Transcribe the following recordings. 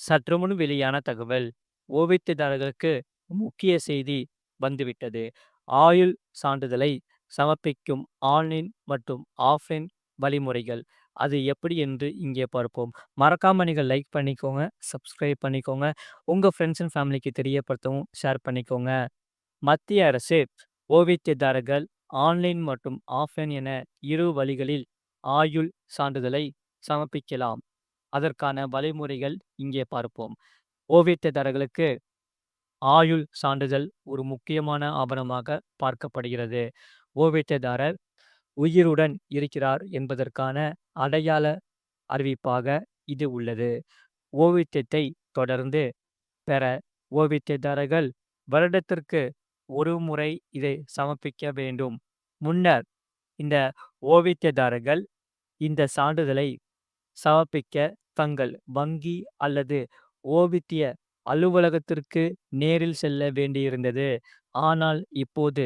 சற்று முன் வெளியான தகவல் ஓவியத்தினர்களுக்கு முக்கிய செய்தி வந்துவிட்டது. ஆயுள் சான்றிதழை சமர்ப்பிக்கும் ஆன்லைன் மற்றும் ஆஃப்லைன் வழிமுறைகள். அது எப்படி என்று இங்கே பார்ப்போம். மறக்காமல் நீங்கள் லைக் பண்ணிக்கோங்க சப்ஸ்கிரைப் பண்ணிக்கோங்க. உங்கள் ஃப்ரெண்ட்ஸ் அண்ட் ஃபேமிலிக்கு தெரியப்படுத்தவும் ஷேர் பண்ணிக்கோங்க. மத்திய அரசு ஓவியத்தியதாரர்கள் ஆன்லைன் மற்றும் ஆஃப்லைன் என இரு வழிகளில் ஆயுள் சான்றிதழை சமர்ப்பிக்கலாம். அதற்கான வழிமுறைகள் இங்கே பார்ப்போம். ஓவியதாரர்களுக்கு ஆயுள் சான்றிதழ் ஒரு முக்கியமான ஆவணமாக பார்க்கப்படுகிறது. ஓவியதாரர் உயிருடன் இருக்கிறார் என்பதற்கான அடையாள அறிவிப்பாக இது உள்ளது. ஓவியத்தை தொடர்ந்து பெற ஓவியதாரர்கள் வருடத்திற்கு ஒரு முறை இதை சமர்ப்பிக்க வேண்டும். முன்னர் இந்த ஓவியதாரர்கள் இந்த சான்றிதழை சமர்ப்பிக்க தங்கள் வங்கி அல்லது ஓவித்திய அலுவலகத்திற்கு நேரில் செல்ல வேண்டியிருந்தது. ஆனால் இப்போது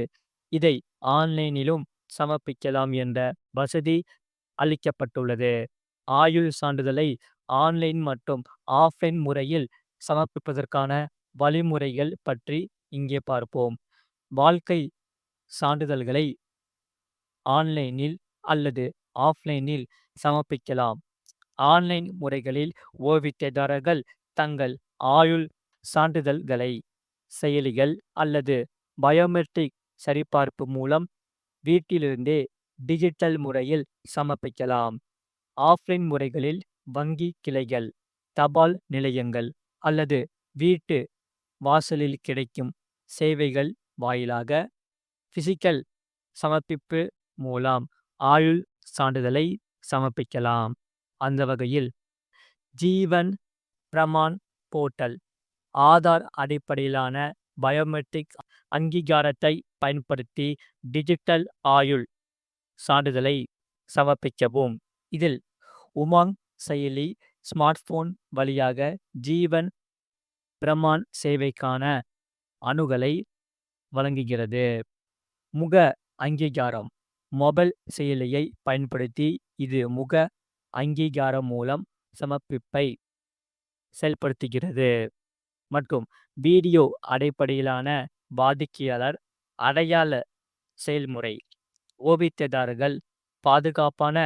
இதை ஆன்லைனிலும் சமர்ப்பிக்கலாம் என்ற வசதி அளிக்கப்பட்டுள்ளது. ஆயுள் சான்றிதழை ஆன்லைன் மற்றும் ஆஃப்லைன் முறையில் சமர்ப்பிப்பதற்கான வழிமுறைகள் பற்றி இங்கே பார்ப்போம். வாழ்க்கை சான்றிதழ்களை ஆன்லைனில் அல்லது ஆஃப்லைனில் சமர்ப்பிக்கலாம். ஆன்லைன் முறைகளில் ஓவியதாரர்கள் தங்கள் ஆயுள் சான்றிதழ்களை செயலிகள் அல்லது பயோமெட்ரிக் சரிபார்ப்பு மூலம் வீட்டிலிருந்தே டிஜிட்டல் முறையில் சமர்ப்பிக்கலாம். ஆஃப்லைன் முறைகளில் வங்கி கிளைகள் தபால் நிலையங்கள் அல்லது வீட்டு வாசலில் கிடைக்கும் சேவைகள் வாயிலாக பிசிக்கல் சமர்ப்பிப்பு மூலம் ஆயுள் சான்றிதழை சமர்ப்பிக்கலாம். அந்த வகையில் ஜீவன் பிரமான் போர்ட்டல் ஆதார் அடிப்படையிலான பயோமெட்ரிக் அங்கீகாரத்தை பயன்படுத்தி டிஜிட்டல் ஆயுள் சான்றிதழை சமர்ப்பிக்கவும். இதில் உமாங் செயலி ஸ்மார்ட் போன் வழியாக ஜீவன் பிரமான் சேவைக்கான அணுகலை வழங்குகிறது. முக அங்கீகாரம் மொபைல் செயலியை பயன்படுத்தி இது முக அங்கீகாரம் மூலம் சமர்ப்பிப்பை செயல்படுத்துகிறது. மற்றும் வீடியோ அடிப்படையிலான வாடிக்கையாளர் அடையாள செயல்முறை. ஓவியதாரர்கள் பாதுகாப்பான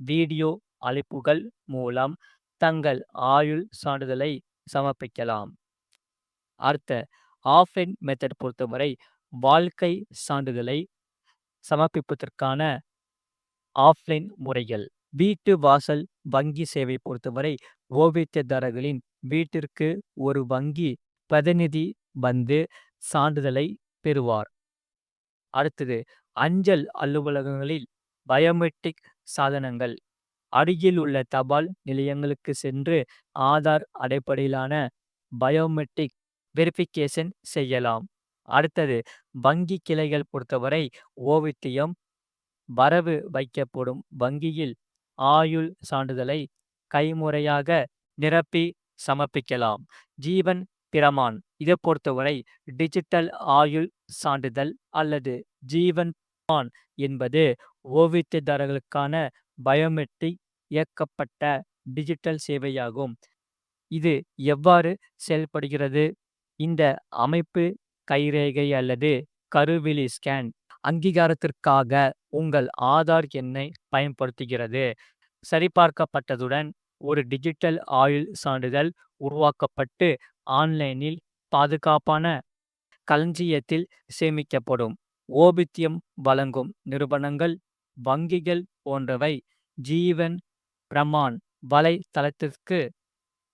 வீடியோ அழைப்புகள் மூலம் தங்கள் ஆயுள் சான்றிதழை சமர்ப்பிக்கலாம். அடுத்த ஆஃப்லைன் மெத்தட் பொறுத்தவரை வாழ்க்கை சான்றிதழை சமர்ப்பிப்பதற்கான ஆஃப்லைன் முறைகள். வீட்டு வாசல் வங்கி சேவை பொறுத்தவரை ஓவியதாரர்களின் வீட்டிற்கு ஒரு வங்கி பிரதிநிதி வந்து சான்றிதழை பெறுவார். அடுத்தது அஞ்சல் அலுவலகங்களில் பயோமெட்ரிக் சாதனங்கள். அருகில் உள்ள தபால் நிலையங்களுக்கு சென்று ஆதார் அடிப்படையிலான பயோமெட்ரிக் வெரிஃபிகேஷன் செய்யலாம். அடுத்தது வங்கி கிளைகள் பொறுத்தவரை ஓவித்தியம் வரவு வைக்கப்படும் வங்கியில் ஆயுள் சான்றிதழை கைமுறையாக நிரப்பி சமர்ப்பிக்கலாம். ஜீவன் பிரமான். இதை பொறுத்தவரை டிஜிட்டல் ஆயுள் சான்றிதழ் அல்லது ஜீவன் பிரமான் என்பது ஓவியதாரர்களுக்கான பயோமெட்ரிக் இயக்கப்பட்ட டிஜிட்டல் சேவையாகும். இது எவ்வாறு செயல்படுகிறது? இந்த அமைப்பு கைரேகை அல்லது கருவிழி ஸ்கேன் அங்கீகாரத்திற்காக உங்கள் ஆதார் எண்ணை பயன்படுத்துகிறது. சரிபார்க்கப்பட்டதுடன் ஒரு டிஜிட்டல் ஆயுள் சான்றிதழ் உருவாக்கப்பட்டு ஆன்லைனில் பாதுகாப்பான களஞ்சியத்தில் சேமிக்கப்படும். ஓபித்தியம் வழங்கும் நிறுவனங்கள் வங்கிகள் போன்றவை ஜீவன் பிரமான் வலைத்தளத்திற்கு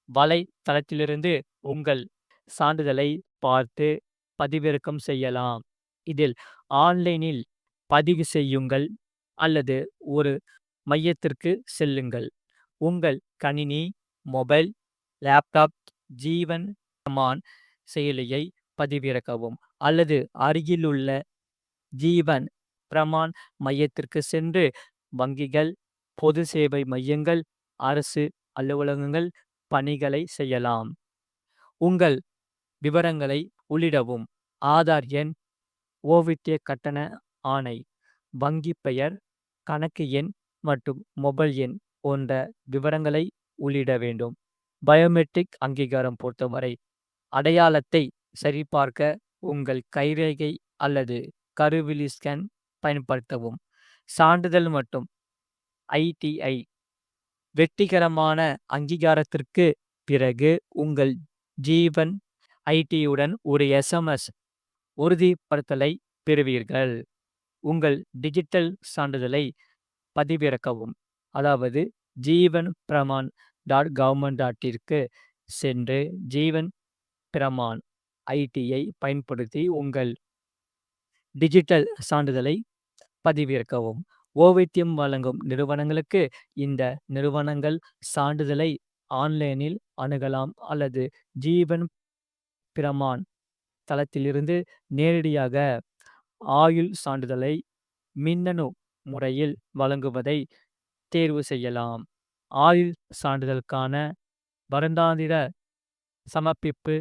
வலைத்தளத்திலிருந்து உங்கள் சான்றிதழை பார்த்து பதிவிறக்கம் செய்யலாம். இதில் ஆன்லைனில் பதிவு செய்யுங்கள் அல்லது ஒரு மையத்திற்கு செல்லுங்கள். உங்கள் கணினி மொபைல் லேப்டாப் ஜீவன் பிரமான் செயலியை பதிவிறக்கவும் அல்லது அருகிலுள்ள ஜீவன் பிரமான் மையத்திற்கு சென்று வங்கிகள் பொது சேவை மையங்கள் அரசு அலுவலகங்கள் பணிகளை செய்யலாம். உங்கள் விவரங்களை உள்ளிடவும். ஆதார் எண் ஓவித்திய கட்டண ஆணை வங்கி பெயர் கணக்கு எண் மற்றும் மொபைல் எண் போன்ற விவரங்களை உள்ளிட வேண்டும் பயோமெட்ரிக் அங்கீகாரம் பொறுத்தவரை அடையாளத்தை சரிபார்க்க உங்கள் கைரேகை அல்லது கருவிழி ஸ்கேன் பயன்படுத்தவும். சான்றிதழ் மற்றும் ஐடிஐ வெற்றிகரமான அங்கீகாரத்திற்கு பிறகு உங்கள் ஜீவன் ஐடியுடன் ஒரு எஸ்எம்எஸ் உறுதிப்படுத்தலை பெறுவீர்கள். உங்கள் டிஜிட்டல் சான்றிதழை பதிவிறக்கவும். அதாவது ஜீவன் பிரமான் டாட் கவர்மெண்ட் டாட்டிற்கு சென்று ஜீவன் பிரமான் ஐடியை பயன்படுத்தி உங்கள் டிஜிட்டல் சான்றிதழை பதிவிறக்கவும். ஓவைத்தியம் வழங்கும் நிறுவனங்களுக்கு இந்த நிறுவனங்கள் சான்றிதழை ஆன்லைனில் அணுகலாம் அல்லது ஜீவன் பிரமான் தளத்திலிருந்து நேரடியாக ஆயுள் சான்றிதழை மின்னணு முறையில் வழங்குவதை தேர்வு செய்யலாம். ஆயுள் சான்றிதழுக்கான வருடாந்திர சமர்ப்பிப்பு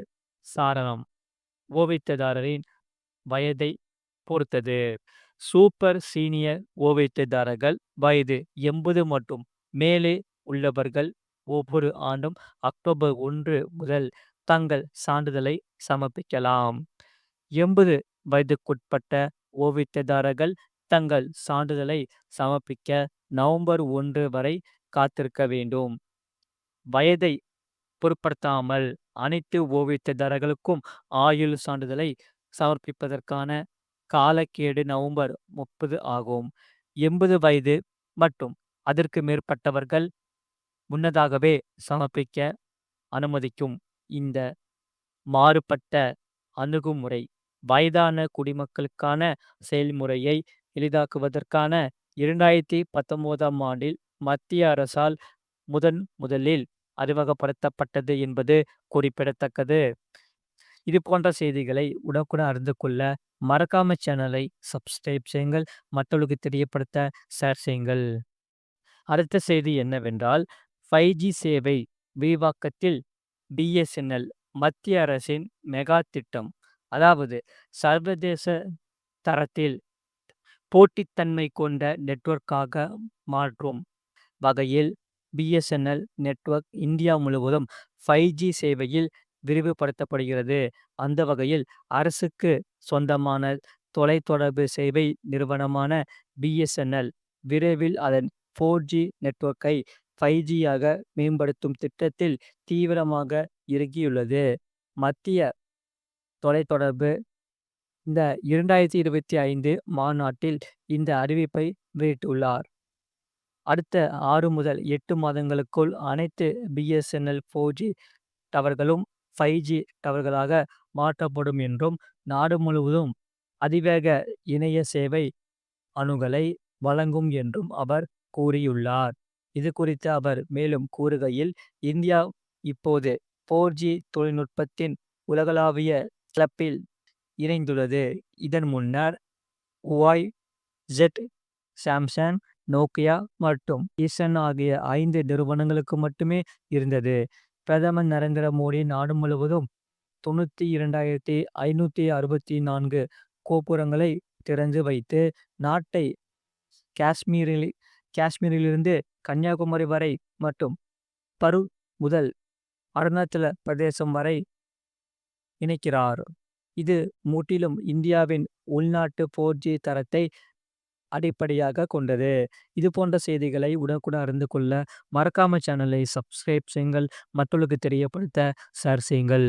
சாரணம் ஓவியத்தாரரின் வயதை பொறுத்தது. சூப்பர் சீனியர் ஓவியத்தாரர்கள் வயது எண்பது மற்றும் மேலே உள்ளவர்கள் ஒவ்வொரு ஆண்டும் அக்டோபர் ஒன்று முதல் தங்கள் சான்றிதழை சமர்ப்பிக்கலாம். எண்பது வயதுக்குட்பட்ட ஓவைத்தியதாரர்கள் தங்கள் சான்றிதழை சமர்ப்பிக்க நவம்பர் ஒன்று வரை காத்திருக்க வேண்டும். வயதை பொருட்படுத்தாமல் அனைத்து ஓவைத்தியதாரர்களுக்கும் ஆயுள் சான்றிதழை சமர்ப்பிப்பதற்கான காலக்கேடு நவம்பர் முப்பது ஆகும். எண்பது வயது மற்றும் அதற்கு மேற்பட்டவர்கள் முன்னதாகவே சமர்ப்பிக்க அனுமதிக்கும் இந்த மாறுபட்ட அணுகுமுறை வயதான குடிமக்களுக்கான செயல்முறையை எளிதாக்குவதற்கான இரண்டாயிரத்தி பத்தொன்பதாம் ஆண்டில் மத்திய அரசால் முதன் முதலில் அறிமுகப்படுத்தப்பட்டது என்பது குறிப்பிடத்தக்கது. இது போன்ற செய்திகளை உடனுக்குடன் அறிந்து கொள்ள மறக்காம சேனலை சப்ஸ்கிரைப் செய்யுங்கள். மற்றவர்களுக்கு தெரியப்படுத்த ஷேர் செய்யுங்கள். அடுத்த செய்தி என்னவென்றால் ஃபைவ் ஜி சேவை விரிவாக்கத்தில் பிஎஸ்என்எல் மத்திய அரசின் மெகா திட்டம் அதாவது சர்வதேச தரத்தில் போட்டித்தன்மை கொண்ட நெட்வொர்க்காக மாற்றும் வகையில் பிஎஸ்என்எல் நெட்வொர்க் இந்தியா முழுவதும் ஃபைவ் ஜி சேவையில் விரிவுபடுத்தப்படுகிறது. அந்த வகையில் அரசுக்கு சொந்தமான தொலைத்தொடர்பு சேவை நிறுவனமான பிஎஸ்என்எல் விரைவில் அதன் ஃபோர் ஜி நெட்வொர்க்கை ஃபைவ் ஜியாக மேம்படுத்தும் திட்டத்தில் தீவிரமாக இறங்கியுள்ளது. மத்திய தொலைத்தொடர்பு இந்த இரண்டாயிரத்தி இருபத்தி ஐந்து மாநாட்டில் இந்த அறிவிப்பை வெளியிட்டுள்ளார். அடுத்த ஆறு முதல் எட்டு மாதங்களுக்குள் அனைத்து பிஎஸ்என்எல் ஃபோர் ஜி டவர்களும் ஃபைவ் ஜி டவர்களாக மாற்றப்படும் என்றும் நாடு முழுவதும் அதிவேக இணைய சேவை அணுகலை வழங்கும் என்றும் அவர் கூறியுள்ளார். இது குறித்து அவர் மேலும் கூறுகையில் இந்தியா இப்போது போர் ஜி தொழில்நுட்பத்தின் உலகளாவிய கிளப்பில் இணைந்துள்ளது. இதன் முன்னர் ஹுவாய் ஜெட் சாம்சங் நோக்கியா மற்றும் ஈசன் ஆகிய ஐந்து நிறுவனங்களுக்கு மட்டுமே இருந்தது. பிரதமர் நரேந்திர மோடி நாடு முழுவதும் தொண்ணூத்தி இரண்டாயிரத்தி ஐநூத்தி அறுபத்தி நான்கு கோபுரங்களை திறந்து வைத்து நாட்டை காஷ்மீரில் காஷ்மீரிலிருந்து கன்னியாகுமரி வரை மற்றும் பரு முதல் அருணாச்சல பிரதேசம் வரை இணைக்கிறார். இது முற்றிலும் இந்தியாவின் உள்நாட்டு போர் ஜி தரத்தை அடிப்படையாக கொண்டது. இது போன்ற செய்திகளை உடனுக்குடன் அறிந்து கொள்ள மறக்காம சேனலை சப்ஸ்கிரைப் செய்யுங்கள். மற்றவர்களுக்கு தெரியப்படுத்த ஷேர் செய்யுங்கள்.